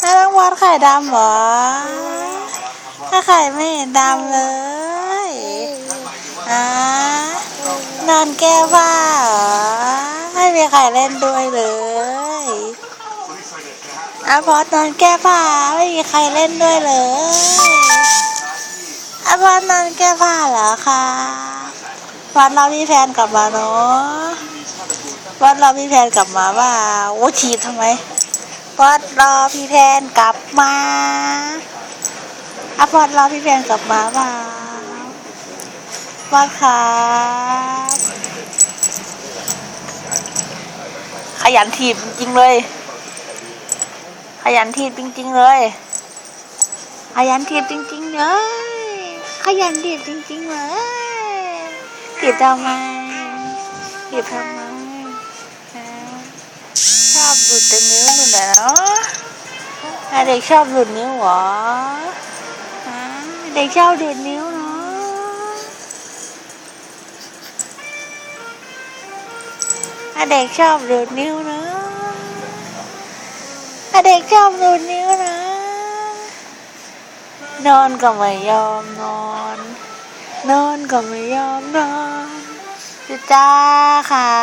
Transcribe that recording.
ถ้าต้องวัดไข่ดำเหรอ ถ้าไข่ไม่เห็นดำเลยอ่านอนแก้ผ้าเหรอไม่มีใครเล่นด้วยเลยอาพอดนอนแก้ผ้าไม่มีใครเล่นด้วยเลยอาพอดนอนแก้ผ้าเหรอคะวันเรามีแฟนกลับมาเนาะวันเรามีแฟนกลับมาว่าโอ้ฉีทำไม วัดรอพี่แพนกลับมาอพอดรอพี่แพนกลับมาว่าวัดครับขยันถีบจริงๆเลย ขยันถีบจริงๆเลย ขยันถีบจริงๆเลยขยันถีบจริงๆเลยถีบทำไมถีบทำไม เด็กชอบหลุดนิ้วเหรอเด็กชอบหลุดนิ้วเนาะอเด็กชอบหลุดนิ้วเนาะเด็กชอบดูดนิ้วนะนอนก็ไม่ยอมนอน นอนก็ไม่ยอมนอนจ้าค่ะ